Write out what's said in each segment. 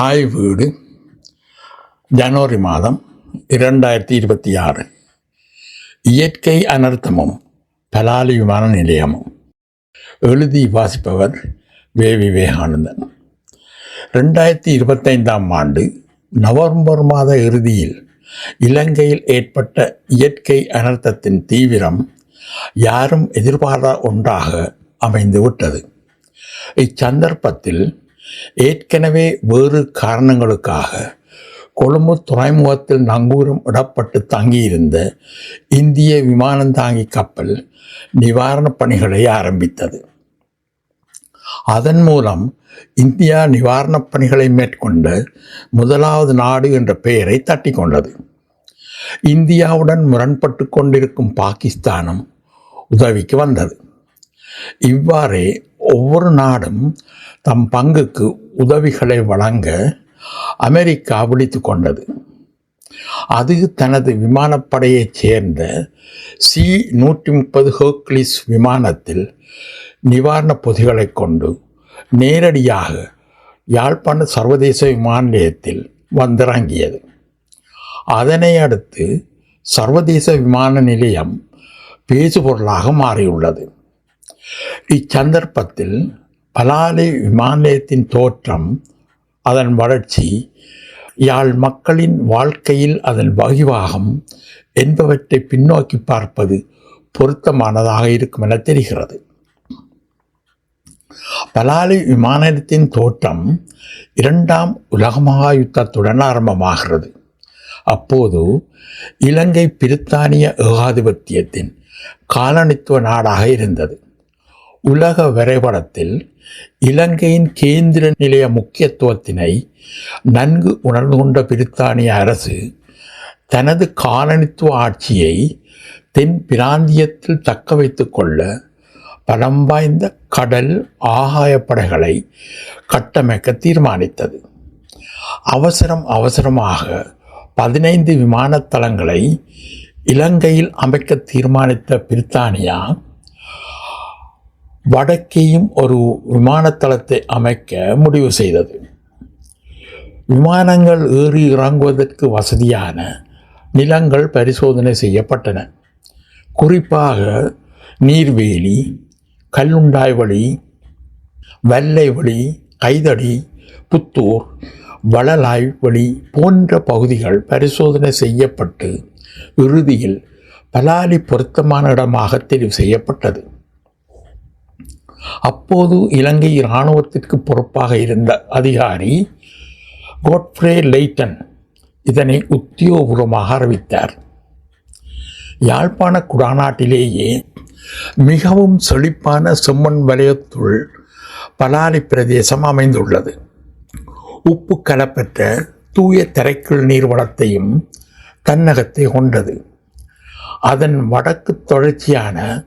தாய் வீடு ஜனவரி மாதம் இரண்டாயிரத்தி இருபத்தி ஆறு. இயற்கை அனர்த்தமும் பலாலி விமான நிலையமும். எழுதி வாசிப்பவர் வே. விவேகானந்தன். ரெண்டாயிரத்தி இருபத்தைந்தாம் ஆண்டு நவம்பர் மாத இறுதியில் இலங்கையில் ஏற்பட்ட இயற்கை அனர்த்தத்தின் தீவிரம் யாரும் எதிர்பாரா ஒன்றாக அமைந்துவிட்டது. இச்சந்தர்ப்பத்தில் ஏற்கனவே வேறு காரணங்களுக்காக கொழும்பு துறைமுகத்தில் நங்கூரம் இடப்பட்டு தங்கியிருந்த இந்திய விமானந்தாங்கி கப்பல் நிவாரணப் பணிகளை ஆரம்பித்தது. அதன் மூலம் இந்தியா நிவாரணப் பணிகளை மேற்கொண்ட முதலாவது நாடு என்ற பெயரை தட்டி கொண்டது இந்தியாவுடன் முரண்பட்டு கொண்டிருக்கும் பாகிஸ்தானும் உதவிக்கு வந்தது. இவ்வாறே ஒவ்வொரு நாடும் தம் பங்குக்கு உதவிகளை வழங்க அமெரிக்கா விழித்து கொண்டது. அது தனது விமானப்படையைச் சேர்ந்த சி நூற்றி முப்பது ஹோக்லிஸ் விமானத்தில் நிவாரணப் பொதிகளை கொண்டு நேரடியாக யாழ்ப்பாண சர்வதேச விமான நிலையத்தில் வந்திறங்கியது. அதனை அடுத்து சர்வதேச விமான நிலையம் பேசுபொருளாக மாறியுள்ளது. இச்சந்தர்ப்பத்தில் பலாலி விமான நிலையத்தின் தோற்றம் அதன் வளர்ச்சி யாழ் மக்களின் வாழ்க்கையில் அதன் வகிவாகம் என்பவற்றை பின்னோக்கி பார்ப்பது பொருத்தமானதாக இருக்கும் என தெரிகிறது. பலாலி விமானத்தின் தோற்றம் இரண்டாம் உலக மகா யுத்தத்துடன் ஆரம்பமாகிறது. அப்போது இலங்கை பிரித்தானிய ஏகாதிபத்தியத்தின் காலனித்துவ நாடாக இருந்தது. உலக வரைபடத்தில் இலங்கையின் கேந்திர நிலைய முக்கியத்துவத்தினை நன்கு உணர்ந்து கொண்ட பிரித்தானிய அரசு தனது காலனித்துவ ஆட்சியை தென் பிராந்தியத்தில் தக்க வைத்து கொள்ள பலம் வாய்ந்த கடல் ஆகாயப்படைகளை கட்டமைக்க தீர்மானித்தது. அவசரம் அவசரமாக பதினைந்து விமானத்தளங்களை இலங்கையில் அமைக்க தீர்மானித்த பிரித்தானியா வடக்கேயும் ஒரு விமானத்தளத்தை அமைக்க முடிவு செய்தது. விமானங்கள் ஏறி இறங்குவதற்கு வசதியான நிலங்கள் பரிசோதனை செய்யப்பட்டன. குறிப்பாக நீர்வேலி கல்லுண்டாய் வழி வெள்ளை வழி கைதடி புத்தூர் வளலாய் வழி போன்ற பகுதிகள் பரிசோதனை செய்யப்பட்டு இறுதியில் பலாலி பொருத்தமான இடமாக தெரிவு செய்யப்பட்டது. அப்போது இலங்கை இராணுவத்திற்கு பொறுப்பாக இருந்த அதிகாரி கோட்ஃப்ரே லெய்டன் இதனை உத்தியோகபூர்வமாக அறிவித்தார். யாழ்ப்பாண குடாநாட்டிலேயே மிகவும் செழிப்பான செம்மண் வலயத்துள் பலாலி பிரதேசம் அமைந்துள்ளது. உப்பு கலப்பெற்ற தூய தரைக்குள் நீர்வளத்தையும் தன்னகத்தை கொண்டது. அதன் வடக்கு தொடர்ச்சியான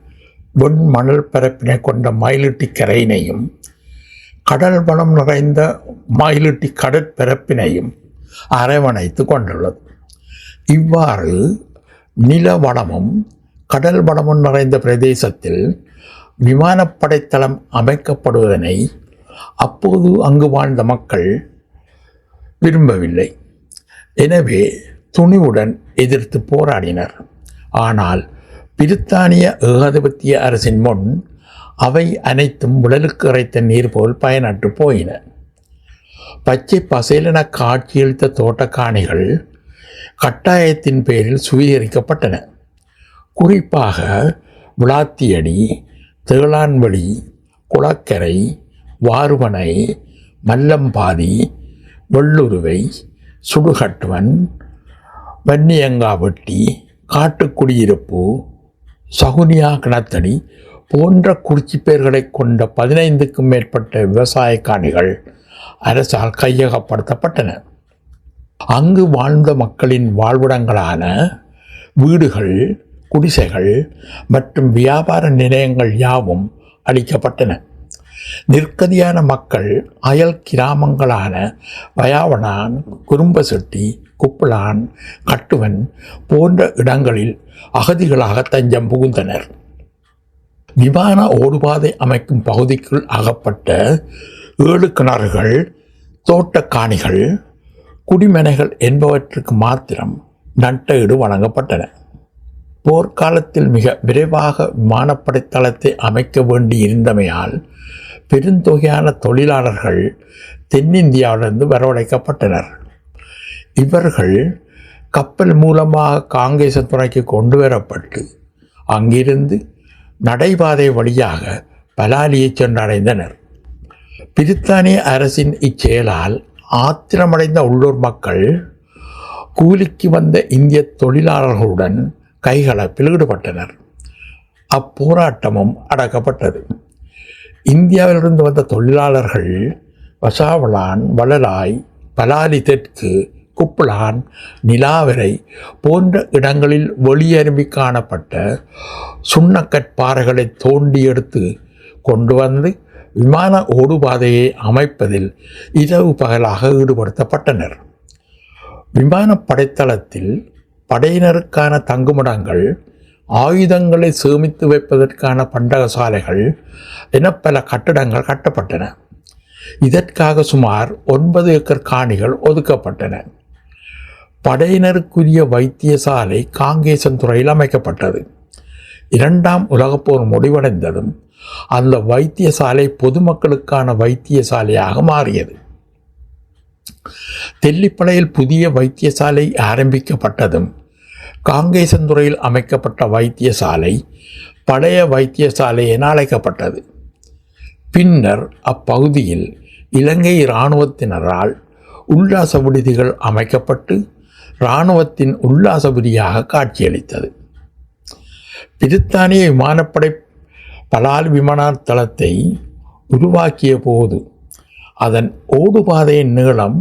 வெண் மணல் பரப்பினை கொண்ட மயிலிட்டி கரையினையும் கடல் வளம் நிறைந்த மயிலிட்டி கடற்பரப்பினையும் அரவணைத்து கொண்டுள்ளது. இவ்வாறு நில வளமும் கடல் வளமும் நிறைந்த பிரதேசத்தில் விமானப்படைத்தளம் அமைக்கப்படுவதனை அப்போது அங்கு வாழ்ந்த மக்கள் விரும்பவில்லை. எனவே துணிவுடன் எதிர்த்து போராடினர். ஆனால் பிரித்தானிய ஏகாதிபத்திய அரசின் முன் அவை அனைத்தும் உடலுக்கு இறைத்த நீர் போல் பயனற்று போயின. பச்சை பசேலென காட்சியளித்த தோட்டக்காணிகள் கட்டாயத்தின் பேரில் சுவீகரிக்கப்பட்டன. குறிப்பாக விளாத்தியடி தேளான்வழி குளக்கரை வாருவனை மல்லம்பாதி வெள்ளுருவை சுடுகட்டுவன் வன்னியங்காவட்டி காட்டுக்குடியிருப்பு சகுனியா கிணத்தடி போன்ற குறிச்சி பெயர்களை கொண்ட பதினைந்துக்கும் மேற்பட்ட விவசாய காணிகள் அரசால் கையகப்படுத்தப்பட்டன. அங்கு வாழ்ந்த மக்களின் வாழ்விடங்களான வீடுகள் குடிசைகள் மற்றும் வியாபார நிலையங்கள் யாவும் அளிக்கப்பட்டன நிற்கதியான மக்கள் அயல் கிராமங்களான வயாவனான் குறும்பசெட்டி குப்பலான் கட்டுவன் போன்ற இடங்களில் அகதிகளாக தஞ்சம் புகுந்தனர். விமான ஓடுபாதை அமைக்கும் பகுதிக்குள் அகப்பட்ட ஏழு கிணறுகள் தோட்டக்காணிகள் குடிமனைகள் என்பவற்றுக்கு மாத்திரம் நட்டஈடு வழங்கப்பட்டன. போர்க்காலத்தில் மிக விரைவாக விமானப்படை தளத்தை அமைக்க வேண்டியிருந்தமையால் பெருந்தொகையான தொழிலாளர்கள் தென்னிந்தியாவிலிருந்து வரவழைக்கப்பட்டனர். இவர்கள் கப்பல் மூலமாக காங்கேசத்துறைக்கு கொண்டு வரப்பட்டு அங்கிருந்து நடைபாதை வழியாக பலாலியை சென்றடைந்தனர். பிரித்தானிய அரசின் இச்செயலால் ஆத்திரமடைந்த உள்ளூர் மக்கள் கூலிக்கு வந்த இந்திய தொழிலாளர்களுடன் கைகலப்பில் ஈடுபட்டனர். அப்போராட்டமும் அடக்கப்பட்டது. இந்தியாவிலிருந்து வந்த தொழிலாளர்கள் வசாவளான் வளலாய் பலாலி தெற்கு குப்பிளான் நிலாவரை போன்ற இடங்களில் வெளியரும்பி காணப்பட்ட சுண்ணக்கற்பாறைகளை தோண்டி எடுத்து கொண்டு வந்து விமான ஓடுபாதையை அமைப்பதில் இரவு பகலாக ஈடுபடுத்தப்பட்டனர். விமான படைத்தளத்தில் படையினருக்கான தங்குமிடங்கள் ஆயுதங்களை சேமித்து வைப்பதற்கான பண்டகசாலைகள் என பல கட்டடங்கள் கட்டப்பட்டன. இதற்காக சுமார் ஒன்பது ஏக்கர் காணிகள் ஒதுக்கப்பட்டன. படையினருக்குரிய வைத்தியசாலை காங்கேசன் துறையில் அமைக்கப்பட்டது. இரண்டாம் உலகப்போர் முடிவடைந்ததும் அந்த வைத்தியசாலை பொதுமக்களுக்கான வைத்தியசாலையாக மாறியது. தெல்லிப்பளையில் புதிய வைத்தியசாலை ஆரம்பிக்கப்பட்டதும் காங்கேசந்துறையில் அமைக்கப்பட்ட வைத்தியசாலை பழைய வைத்தியசாலை என அழைக்கப்பட்டது. பின்னர் அப்பகுதியில் இலங்கை இராணுவத்தினரால் உல்லாச விடுதிகள் அமைக்கப்பட்டு இராணுவத்தின் உல்லாச விதியாக காட்சியளித்தது. பிரித்தானிய விமானப்படை பலால் விமானத்தளத்தை உருவாக்கிய போது அதன் ஓடுபாதையின் நீளம்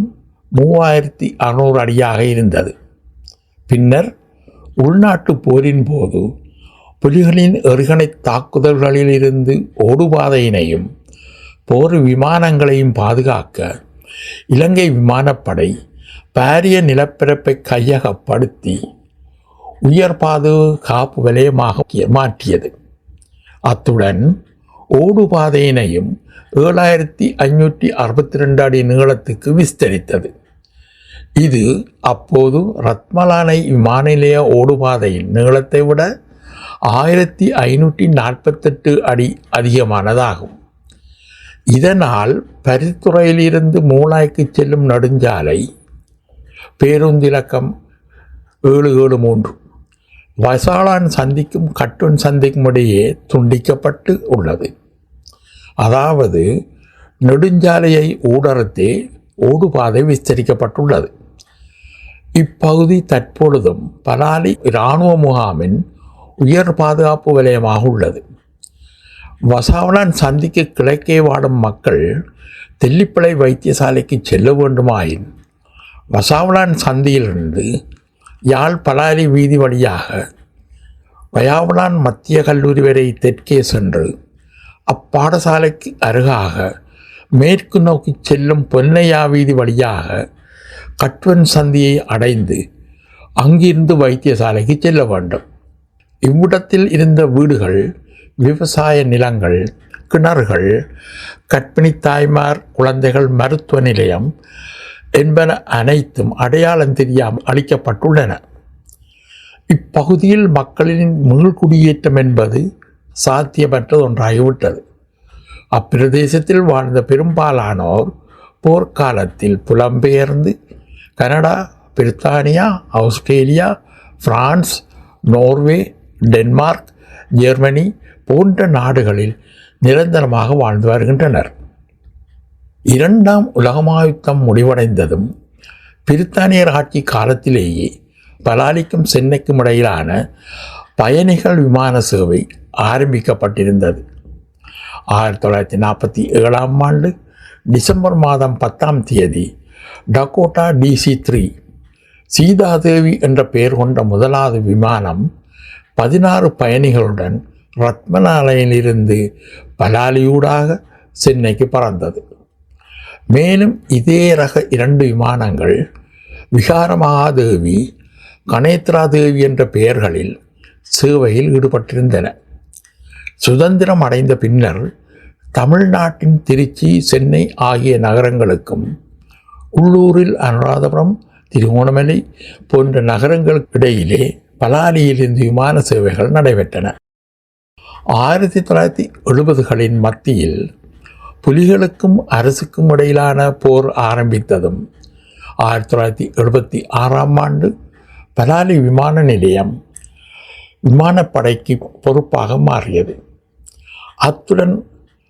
மூவாயிரத்தி அறுநூறு அடியாக இருந்தது. பின்னர் உள்நாட்டு போரின் போது புலிகளின் எறிகணை தாக்குதல்களிலிருந்து ஓடுபாதையினையும் போர் விமானங்களையும் பாதுகாக்க இலங்கை விமானப்படை பாரிய நிலப்பரப்பை கையகப்படுத்தி உயர் பாதுகாப்பு வலயமாக மாற்றியது. அத்துடன் ஓடுபாதையினையும் ஏழாயிரத்தி ஐநூற்றி அறுபத்தி ரெண்டு அடி நீளத்துக்கு விஸ்தரித்தது. இது அப்போது ரத்மலானை விமான நிலைய ஓடுபாதையின் நீளத்தை விட ஆயிரத்தி ஐநூற்றி நாற்பத்தெட்டு அடி அதிகமானதாகும். இதனால் பரித்துறையிலிருந்து மூளாய்க்கு செல்லும் நெடுஞ்சாலை பேருந்திலக்கம் ஏழு ஏழு மூன்று. வசாலான் சந்திக்கும் கட்டுன் சந்திக்கும் இடையே துண்டிக்கப்பட்டு உள்ளது. அதாவது நெடுஞ்சாலையை ஊடறுத்தே ஓடுபாதை விஸ்தரிக்கப்பட்டுள்ளது. இப்பகுதி தற்பொழுதும் பலாலி இராணுவ முகாமின் உயர் பாதுகாப்பு வலயமாக உள்ளது. வசாவளான் சந்திக்கு கிழக்கே வாடும் மக்கள் தெல்லிப்பளை வைத்தியசாலைக்கு செல்ல வேண்டுமாயின் வசாவளான் சந்தியிலிருந்து யாழ் பலாரி வீதி வழியாக வயாவளான் மத்திய கல்லூரி வரை தெற்கே சென்று அப்பாடசாலைக்கு அருகாக மேற்கு நோக்கி செல்லும் பொன்னையா வீதி வழியாக கட்வன் சந்தியை அடைந்து அங்கிருந்து வைத்தியசாலைக்கு செல்ல வேண்டும். இவ்விடத்தில் இருந்த வீடுகள் விவசாய நிலங்கள் கிணறுகள் கற்பிணி தாய்மார் குழந்தைகள் மருத்துவ நிலையம் என்பன அனைத்தும் அடையாளம் தெரியாமல் அளிக்கப்பட்டுள்ளன இப்பகுதியில் மக்களின் மீள்குடியேற்றம் என்பது சாத்தியமற்றது ஒன்றாகிவிட்டது. அப்பிரதேசத்தில் வாழ்ந்த பெரும்பாலானோர் போர்க்காலத்தில் புலம்பெயர்ந்து கனடா பிரித்தானியா Australia France Norway Denmark Germany போன்ற நாடுகளில் நிரந்தரமாக வாழ்ந்து வருகின்றனர். இரண்டாம் உலகமாயுத்தம் முடிவடைந்ததும் பிரித்தானியர் ஆட்சி காலத்திலேயே பலாலிக்கும் சென்னைக்கும் இடையிலான பயணிகள் விமான சேவை ஆரம்பிக்கப்பட்டிருந்தது. ஆயிரத்தி தொள்ளாயிரத்தி நாற்பத்தி ஏழாம் ஆண்டு டிசம்பர் மாதம் பத்தாம் தேதி டக்கோட்டா டிசி த்ரீ சீதாதேவி என்ற பெயர் கொண்ட முதலாவது விமானம் பதினாறு பயணிகளுடன் ரத்மநாளையிலிருந்து பலாலியூடாக சென்னைக்கு பறந்தது. மேலும் இதே ரக இரண்டு விமானங்கள் விகாரமகாதேவி கணேத்ராதேவி என்ற பெயர்களில் சேவையில் ஈடுபட்டிருந்தன. சுதந்திரம் அடைந்த பின்னர் தமிழ்நாட்டின் திருச்சி சென்னை ஆகிய நகரங்களுக்கும் உள்ளூரில் அனுராதபுரம் திருகோணமலை போன்ற நகரங்களுக்கு இடையிலே பலாலியிலிருந்து விமான சேவைகள் நடைபெற்றன. ஆயிரத்தி தொள்ளாயிரத்தி எழுபதுகளின் மத்தியில் புலிகளுக்கும் அரசுக்கும் இடையிலான போர் ஆரம்பித்ததும் ஆயிரத்தி தொள்ளாயிரத்தி எழுபத்தி ஆறாம் ஆண்டு பலாலி விமான நிலையம் விமானப்படைக்கு பொறுப்பாக மாறியது. அத்துடன்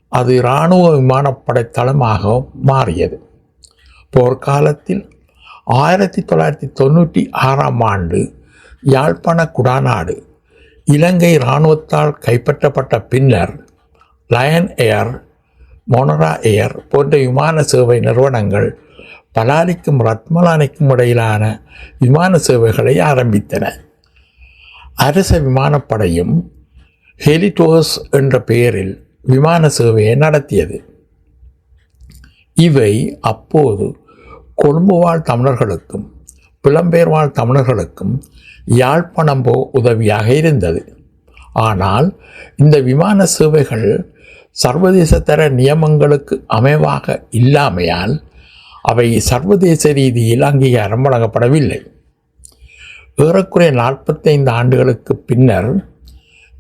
அது இராணுவ விமானப்படை தளமாக மாறியது. போர்க்காலத்தில் ஆயிரத்தி தொள்ளாயிரத்தி தொண்ணூற்றி ஆறாம் ஆண்டு யாழ்ப்பாண குடாநாடு இலங்கை இராணுவத்தால் கைப்பற்றப்பட்ட பின்னர் லயன் ஏர் மொனரா ஏர் போன்ற விமான சேவை நிறுவனங்கள் பலாலிக்கும் ரத்மலானிக்கும் இடையிலான விமான சேவைகளை ஆரம்பித்தன. அரச விமானப்படையும் ஹெலிடோஸ் என்ற பெயரில் விமான சேவையை நடத்தியது. இவை அப்போது கொழும்பு வாழ் தமிழர்களுக்கும் புலம்பெயர் வாழ் தமிழர்களுக்கும் யாழ்ப்பாணம் போ உதவியாக இருந்தது. ஆனால் இந்த விமான சேவைகள் சர்வதேச தர நியமங்களுக்கு அமைவாக இல்லாமையால் அவை சர்வதேச ரீதியில் அங்கீகாரம் வழங்கப்படவில்லை ஏறக்குறைய நாற்பத்தைந்து ஆண்டுகளுக்கு பின்னர்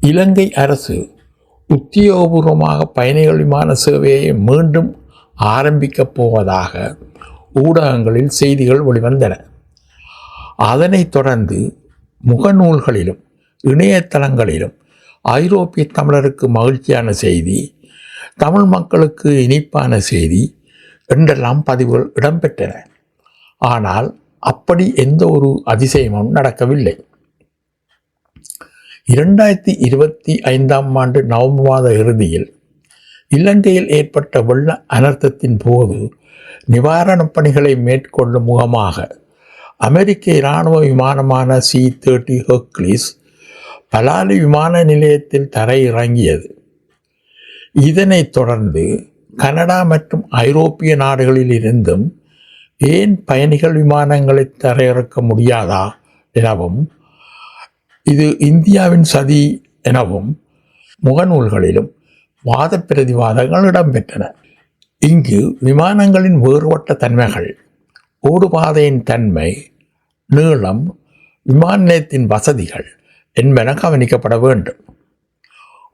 இலங்கை அரசு உத்தியோகபூர்வமாக பயணிகள் விமான சேவையை மீண்டும் ஆரம்பிக்கப் போவதாக ஊடகங்களில் செய்திகள் வெளிவந்தன. அதனைத் தொடர்ந்து முகநூல்களிலும் இணையதளங்களிலும் ஐரோப்பிய தமிழருக்கு மகிழ்ச்சியான செய்தி தமிழ் மக்களுக்கு இனிப்பான செய்தி என்றெல்லாம் பதிவுகள் இடம்பெற்றன. ஆனால் அப்படி எந்த ஒரு அதிசயமும் நடக்கவில்லை. இரண்டாயிரத்தி இருபத்தி ஐந்தாம் ஆண்டு நவம்பர் மாத இறுதியில் இலங்கையில் ஏற்பட்ட வெள்ள அனர்த்தத்தின் போது நிவாரணப் பணிகளை மேற்கொள்ளும் முகமாக அமெரிக்க இராணுவ விமானமான சி தேர்ட்டி ஹெர்க்லிஸ் பலாலி விமான நிலையத்தில் தரையிறங்கியது. இதனைத் தொடர்ந்து கனடா மற்றும் ஐரோப்பிய நாடுகளில் இருந்தும் ஏன் பயணிகள் விமானங்களை தரையிறக்க முடியாதா எனவும் இது இந்தியாவின் சதி எனவும் முகநூல்களிலும் வாத பிரதிவாதங்கள் இடம்பெற்றன. இங்கு விமானங்களின் வேறுபட்ட தன்மைகள் ஓடுபாதையின் தன்மை நீளம் விமான நிலையத்தின் வசதிகள் என்பன கவனிக்கப்பட வேண்டும்.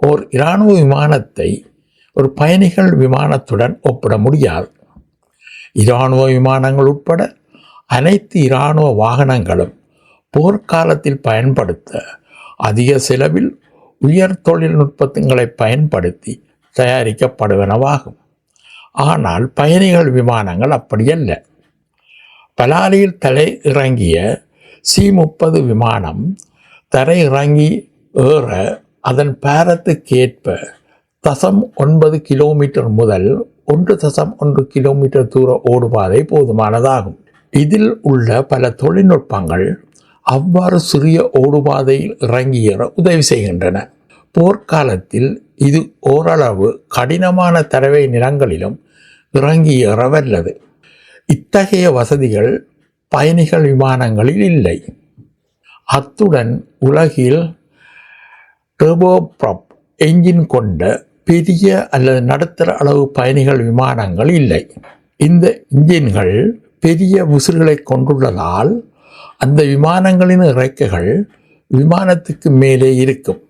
ஓர் இராணுவ விமானத்தை ஒரு பயணிகள் விமானத்துடன் ஒப்பிட முடியாது இராணுவ விமானங்கள் உட்பட அனைத்து இராணுவ வாகனங்களும் போர்க்காலத்தில் பயன்படுத்த அதிக செலவில் உயர் தொழில்நுட்பங்களை பயன்படுத்தி தயாரிக்கப்படுவனவாகும். ஆனால் பயணிகள் விமானங்கள் அப்படியல்ல. பலாலியில் தலை இறங்கிய சி முப்பது விமானம் தரை இறங்கி ஏற அதன் பாரத்துக்கேற்ப தசம் ஒன்பது கிலோமீட்டர் முதல் ஒன்று தசம் ஒன்று கிலோமீட்டர் தூர ஓடுபாதை போதுமானதாகும். இதில் உள்ள பல தொழில்நுட்பங்கள் அவ்வாறு சிறிய ஓடுபாதையில் இறங்கியேற உதவி செய்கின்றன. போர்க்காலத்தில் இது ஓரளவு கடினமான தரவை நிலங்களிலும் இறங்கியேற வல்லது இத்தகைய வசதிகள் பயணிகள் விமானங்களில் இல்லை. அத்துடன் உலகில் டர்போப்ராப் என்ஜின் கொண்ட பெரிய அல்லது நடுத்தர அளவு பயணிகள் விமானங்கள் இல்லை. இந்த இன்ஜின்கள் பெரிய உசுர்களை கொண்டுள்ளதால் அந்த விமானங்களின் இறக்கைகள் விமானத்துக்கு மேலே இருக்கும்.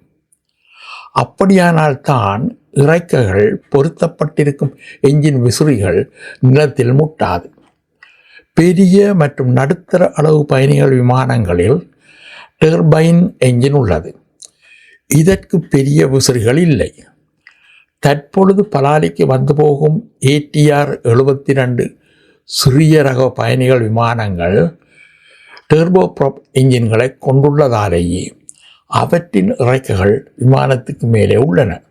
அப்படியானால் தான் இறக்கைகள் பொருத்தப்பட்டிருக்கும். என்ஜின் விசிறிகள் நிலத்தில் முட்டாது. பெரிய மற்றும் நடுத்தர அளவு பயணிகள் விமானங்களில் டெர்பைன் என்ஜின் உள்ளது. இதற்கு பெரிய விசிறிகள் இல்லை. தற்பொழுது பலாலிக்கு வந்து போகும் ஏடிஆர் எழுபத்தி ரெண்டு சிறிய ரக பயணிகள் விமானங்கள் டெர்போப்ராப் என்ஜின்களை கொண்டுள்ளதாலேயே அவற்றின் இறக்கைகள் விமானத்துக்கு மேலே உள்ளன.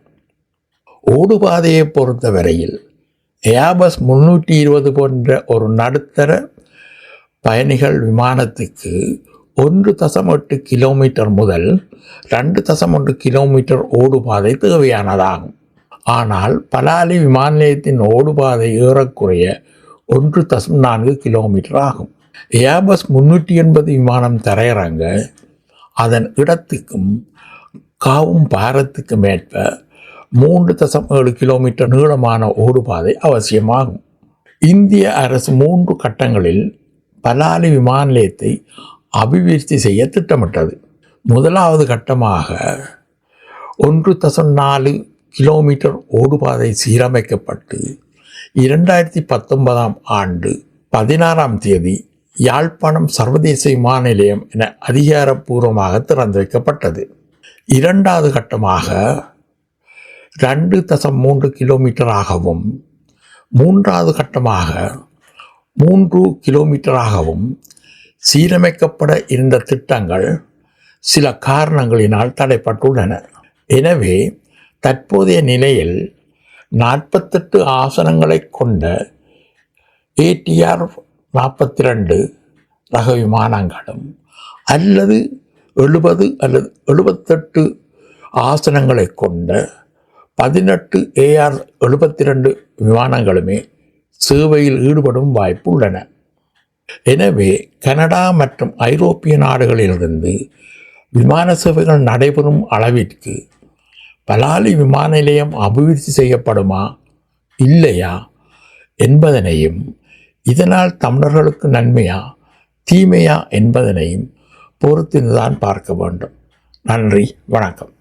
ஓடுபாதையை பொறுத்தவரையில் ஏபஸ் முன்னூற்றி இருபது போன்ற ஒரு நடுத்தர பயணிகள் விமானத்துக்கு ஒன்று தசம் எட்டு கிலோமீட்டர் முதல் ரெண்டு தசம் ஒன்று கிலோமீட்டர் ஓடுபாதை தேவையானதாகும். ஆனால் பலாலி விமான நிலையத்தின் ஓடுபாதை ஏறக்குறைய ஒன்று தசம் நான்கு கிலோமீட்டர் ஆகும். ஏபஸ் முன்னூற்றி எண்பது விமானம் தரையிறங்க அதன் இடத்துக்கும் காவும் பாரத்துக்கும் ஏற்ப மூன்று தசம் ஏழு கிலோமீட்டர் நீளமான ஓடுபாதை அவசியமாகும். இந்திய அரசு மூன்று கட்டங்களில் பலாலி விமான நிலையத்தை அபிவிருத்தி செய்ய திட்டமிட்டது. முதலாவது கட்டமாக ஒன்று தசம் நாலு கிலோமீட்டர் ஓடுபாதை சீரமைக்கப்பட்டு இரண்டாயிரத்தி பத்தொன்பதாம் ஆண்டு பதினாறாம் தேதி யாழ்ப்பாணம் சர்வதேச விமான நிலையம் என அதிகாரப்பூர்வமாக திறந்து வைக்கப்பட்டது இரண்டாவது கட்டமாக ரெண்டு தசம் மூன்று கிலோமீட்டராகவும் மூன்றாவது கட்டமாக மூன்று கிலோமீட்டராகவும் சீரமைக்கப்பட இருந்த திட்டங்கள் சில காரணங்களினால் தடைப்பட்டுள்ளன. எனவே தற்போதைய நிலையில் நாற்பத்தெட்டு ஆசனங்களை கொண்ட ஏடிஆர் நாற்பத்தி ரெண்டு ரக விமானங்களும் அல்லது எழுபது அல்லது எழுபத்தெட்டு ஆசனங்களை கொண்ட பதினெட்டு ஏஆர் எழுபத்தி ரெண்டு விமானங்களுமே சேவையில் ஈடுபடும் வாய்ப்பு உள்ளன எனவே கனடா மற்றும் ஐரோப்பிய நாடுகளிலிருந்து விமான சேவைகள் நடைபெறும் அளவிற்கு பலாலி விமான நிலையம் அபிவிருத்தி செய்யப்படுமா இல்லையா என்பதனையும் இதனால் தமிழர்களுக்கு நன்மையா தீமையா என்பதனையும் பொறுத்திருந்துதான் பார்க்க வேண்டும். நன்றி வணக்கம்.